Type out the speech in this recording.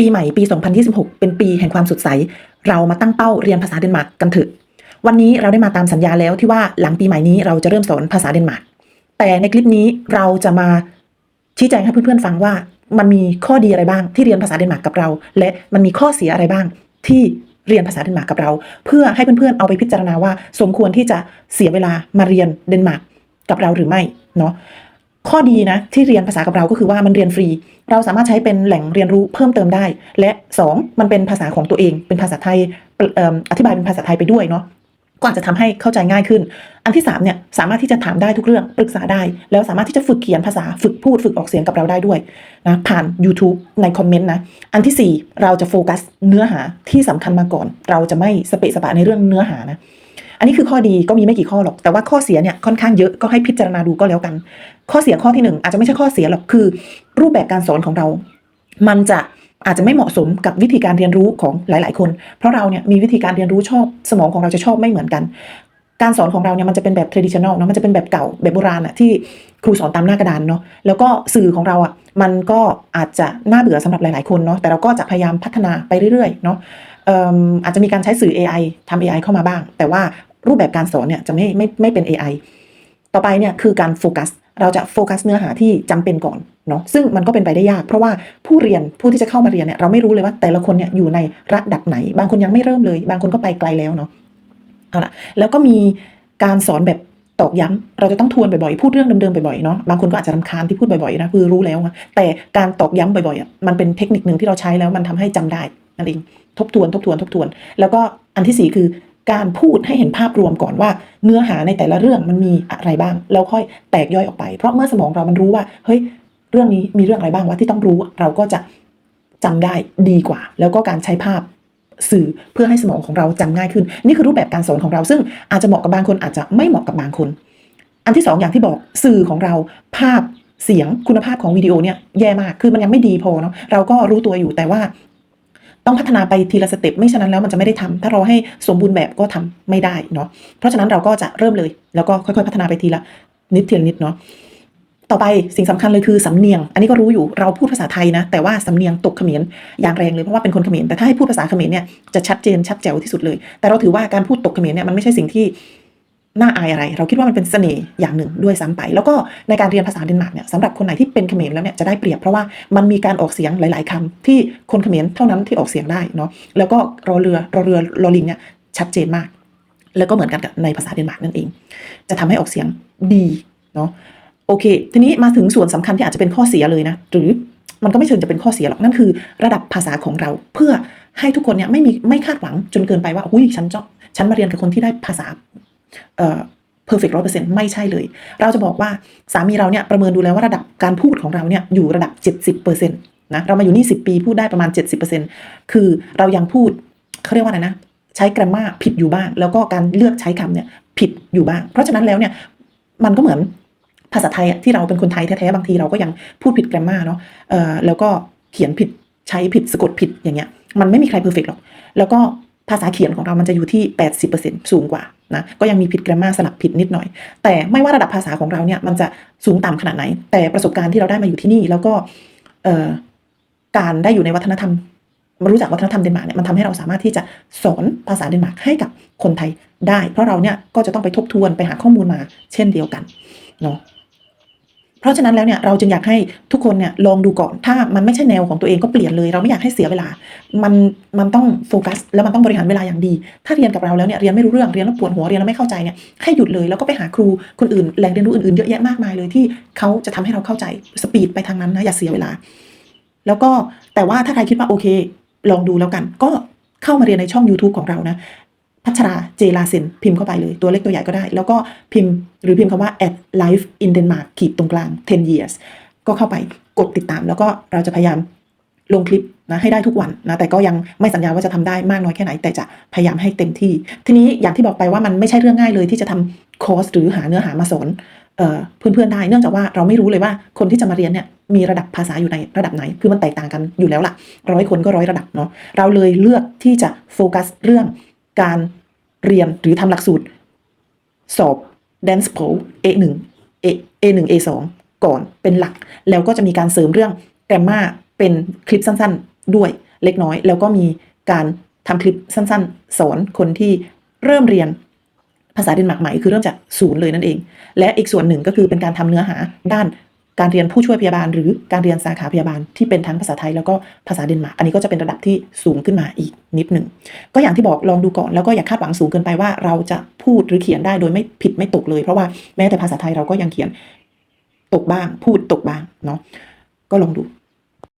ปีใหม่ปี 2026 เป็นปีแห่งความสดใส เรามาตั้งเป้าเรียนภาษาเดนมาร์กกันเถอะ วันนี้เราได้มาตามสัญญาแล้วที่ว่าหลังปีใหม่นี้เราจะเริ่มสอนภาษาเดนมาร์ก แต่ในคลิปนี้เราจะมาชี้แจงให้เพื่อนๆฟังว่ามันมีข้อดีอะไรบ้างที่เรียนภาษาเดนมาร์กกับเรา และมันมีข้อเสียอะไรบ้างที่เรียนภาษาเดนมาร์กกับเรา เพื่อให้เพื่อนๆเอาไปพิจารณาว่า สมควรที่จะเสียเวลามาเรียนเดนมาร์กกับเราหรือไม่เนาะ ข้อดีนะที่เรียนภาษากับเราก็คือว่ามันเรียนฟรี เราสามารถใช้เป็นแหล่งเรียนรู้เพิ่มเติมได้ และ 2 มันเป็นภาษาของตัวเอง เป็นภาษาไทยอธิบายเป็นภาษาไทยไปด้วยเนาะ ก็อาจจะทำให้เข้าใจง่ายขึ้น อันที่3เนี่ยสามารถที่จะถามได้ทุกเรื่องปรึกษาได้ แล้วสามารถที่จะฝึกเขียนภาษาฝึกพูดฝึกออกเสียงกับเราได้ด้วยนะผ่าน YouTube ในคอมเมนต์นะ อันทีสี่4 เราจะโฟกัสเนื้อหาที่สำคัญมาก่อน เราจะไม่สเปะสปะในเรื่องเนื้อหานะอันนี้คือข้อดีก็มีไม่กี่ข้อหรอก แต่ว่าข้อเสียเนี่ยค่อนข้างเยอะก็ให้พิจารณาดูก็แล้วกัน ข้อเสียข้อที่หนึ่งอาจจะไม่ใช่ข้อเสียหรอกคือ รูปแบบการสอนของเรา มันจะ อาจจะไม่เหมาะสมกับวิธีการเรียนรู้ของหลาย ๆ คน เพราะเราเนี่ยมีวิธีการเรียนรู้ชอบ สมองของเราจะชอบไม่เหมือนกัน การสอนของเราเนี่ยมันจะเป็นแบบ traditional เนาะมันจะเป็นแบบเก่าแบบโบราณอะที่ครูสอนตามหน้ากระดานเนาะแล้วก็สื่อของเราอะมันก็อาจจะน่าเบื่อสำหรับหลาย ๆ คนเนาะแต่เราก็จะพยายามพัฒนาไปเรื่อย ๆ เนาะเอิ่มอาจจะมีการใช้สื่อ AI ทำ AI เข้ามาบ้าง แต่ว่ารูปแบบการสอนเนี่ยจะไม่ไม่ไม่เป็น AI ต่อไปเนี่ยคือการโฟกัส เราจะโฟกัสเนื้อหาที่จำเป็นก่อนเนาะซึ่งมันก็เป็นไปได้ยาก เพราะว่าผู้เรียนผู้ที่จะเข้ามาเรียนเนี่ยเราไม่รู้เลยว่าแต่ละคนเนี่ยอยู่ในระดับไหน บางคนยังไม่เริ่มเลย บางคนก็ไปไกลแล้วเนาะเอาละแล้วก็มีการสอนแบบตอกย้ำเราจะต้องทวนบ่อยๆ พูดเรื่องเดิมๆ บ่อยๆ เนาะ บางคนก็อาจจะรำคาญที่พูดบ่อยๆ นะ คือรู้แล้วนะแต่การตอกย้ำบ่อยๆอะมันเป็นเทคนิคหนึ่งที่เราใช้แล้วมันทำให้จำได้นั่นเอง ทบทวน ทบทวน ทบทวน แล้วก็อันที่สี่คือ การพูดให้เห็นภาพรวมก่อนว่า เนื้อหาในแต่ละเรื่องมันมีอะไรบ้าง แล้วค่อยแตกย่อยออกไป เพราะเมื่อสมองเรามันรู้ว่าเฮ้ยเรื่องนี้มีเรื่องอะไรบ้างวะที่ต้องรู้เราก็จะจำได้ดีกว่า แล้วก็การใช้ภาพสื่อเพื่อให้สมองของเราจำง่ายขึ้น นี่คือรูปแบบการสอนของเรา ซึ่งอาจจะเหมาะกับบางคนอาจจะไม่เหมาะกับบางคน อันที่สองอย่างที่บอกสื่อของเราภาพเสียงคุณภาพของวิดีโอเนี่ยแย่มาก คือมันยังไม่ดีพอเนาะ เราก็รู้ตัวอยู่แต่ว่า ต้องพัฒนาไปทีละสเต็ปไม่ฉะนั้นแล้วมันจะไม่ได้ทำถ้าเราให้สมบูรณ์แบบก็ทำไม่ได้เนาะเพราะฉะนั้นเราก็จะเริ่มเลย แล้วก็ค่อยๆพัฒนาไปทีละนิดทีละนิดเนาะต่อไปสิ่งสำคัญเลยคือสำเนียง อันนี้ก็รู้อยู่เราพูดภาษาไทยนะ แต่ว่าสำเนียงตกเขมรอย่างแรงเลยเพราะว่าเป็นคนเขมรแต่ถ้าให้พูดภาษาเขมรเนี่ยจะชัดเจนชัดแจ๋วที่สุดเลย แต่เราถือว่าการพูดตกเขมรเนี่ยมันไม่ใช่สิ่งที่ น่าอายอะไร เราคิดว่ามันเป็นเสน่ห์อย่างหนึ่งด้วยซ้ำไป แล้วก็ในการเรียนภาษาเดนมาร์กเนี่ยสำหรับคนไหนที่เป็นเขมรแล้วเนี่ยจะได้เปรียบเพราะว่ามันมีการออกเสียงหลาย ๆคำที่คนเขมรเท่านั้นที่ออกเสียงได้เนาะแล้วก็รอเรือรอเรือรอลิงเนี่ยชัดเจนมาก แล้วก็เหมือนกันกับในภาษาเดนมาร์กนั่นเอง จะทำให้ออกเสียงดีเนาะโอเค ทีนี้มาถึงส่วนสำคัญที่อาจจะเป็นข้อเสียเลยนะหรือมันก็ไม่เชิงจะเป็นข้อเสียหรอกนั่นคือ ระดับภาษาของเราเพื่อให้ทุกคนเนี่ยไม่มีไม่คาดหวังจนเกินไปว่าอุ้ยฉันจะฉันมาเรียนกับคนที่ได้ภาษา เอ่อ perfect ร้อยเปอร์เซ็นต์ไม่ใช่เลย เราจะบอกว่าสามีเราเนี่ยประเมินดูแล้วว่าระดับการพูดของเราเนี่ยอยู่ระดับ 70%นะเรามาอยู่นี่ 10 ปีพูดได้ประมาณ 70%คือเรายังพูดเขาเรียกว่าอะไรนะ ใช้ grammar ผิดอยู่บ้าง แล้วก็การเลือกใช้คำเนี่ยผิดอยู่บ้าง เพราะฉะนั้นแล้วเนี่ยมันก็เหมือนภาษาไทยที่เราเป็นคนไทยแท้ๆบางทีเราก็ยังพูดผิด grammar เนาะแล้วก็เขียนผิดใช้ผิดสะกดผิดอย่างเงี้ยมันไม่มีใคร perfect หรอก แล้วก็ภาษาเขียนของเรามันจะอยู่ที่ 80%สูงกว่า นะก็ยังมีผิดกรามาสลับผิดนิดหน่อย แต่ไม่ว่าระดับภาษาของเราเนี่ยมันจะสูงต่ำขนาดไหน แต่ประสบการณ์ที่เราได้มาอยู่ที่นี่ แล้วก็การได้อยู่ในวัฒนธรรมมารู้จักวัฒนธรรมเดนมาร์กเนี่ยมันทำให้เราสามารถที่จะสอนภาษาเดนมาร์กให้กับคนไทยได้ เพราะเราเนี่ยก็จะต้องไปทบทวนไปหาข้อมูลมาเช่นเดียวกันเนาะ เพราะฉะนั้นแล้วเนี่ยเราจึงอยากให้ทุกคนเนี่ยลองดูก่อน ถ้ามันไม่ใช่แนวของตัวเองก็เปลี่ยนเลย เราไม่อยากให้เสียเวลา มันมันต้องโฟกัส แล้วมันต้องบริหารเวลาอย่างดี ถ้าเรียนกับเราแล้วเนี่ยเรียนไม่รู้เรื่องเรียนแล้วปวดหัวเรียนแล้วไม่เข้าใจเนี่ยให้หยุดเลยแล้วก็ไปหาครูคนอื่นแหล่งเรียนรู้อื่นๆเยอะแยะมากมายเลยที่เขาจะทำให้เราเข้าใจสปีดไปทางนั้นนะอย่าเสียเวลา แล้วก็แต่ว่าถ้าใครคิดว่าโอเค ลองดูแล้วกัน ก็เข้ามาเรียนในช่อง YouTube ของเรานะ พัชราเจลาเซนพิมพ์เข้าไปเลย ตัวเล็กตัวใหญ่ก็ได้ แล้วก็พิมพ์หรือพิมพ์คำว่า at life in Denmark ขีดตรงกลาง 10 years ก็เข้าไปกดติดตาม แล้วก็เราจะพยายามลงคลิปนะให้ได้ทุกวันนะแต่ก็ยังไม่สัญญาว่าจะทำได้มากน้อยแค่ไหน แต่จะพยายามให้เต็มที่ ทีนี้อย่างที่บอกไปว่ามันไม่ใช่เรื่องง่ายเลย ที่จะทำคอร์สหรือหาเนื้อหามาสอนเออเพื่อนๆได้ เนื่องจากว่าเราไม่รู้เลยว่าคนที่จะมาเรียนเนี่ยมีระดับภาษาอยู่ในระดับไหน คือมันแตกต่างกันอยู่แล้วล่ะร้อยคนก็ร้อยระดับเนาะเราเลยเลือกที่จะโฟกัสเรื่อง การเรียนหรือทำหลักสูตร สอบ Dance Pro A1 A A1 A2 ก่อนเป็นหลัก แล้วก็จะมีการเสริมเรื่อง grammar เป็นคลิปสั้นๆ ด้วยเล็กน้อย แล้วก็มีการทำคลิปสั้นๆ สอนคนที่เริ่มเรียนภาษาเดนมาร์กใหม่คือเริ่มจากศูนย์เลยนั่นเอง และอีกส่วนหนึ่งก็คือเป็นการทำเนื้อหาด้าน การเรียนผู้ช่วยพยาบาล หรือการเรียนสาขาพยาบาลที่เป็นทั้งภาษาไทยแล้วก็ภาษาเดนมาร์กอันนี้ก็จะเป็นระดับที่สูงขึ้นมาอีกนิดหนึ่งก็อย่างที่บอกลองดูก่อนแล้วก็อย่าคาดหวังสูงเกินไปว่าเราจะพูดหรือเขียนได้โดยไม่ผิดไม่ตกเลยเพราะว่าแม้แต่ภาษาไทยเราก็ยังเขียนตกบ้าง พูดตกบ้างเนาะก็ลองดู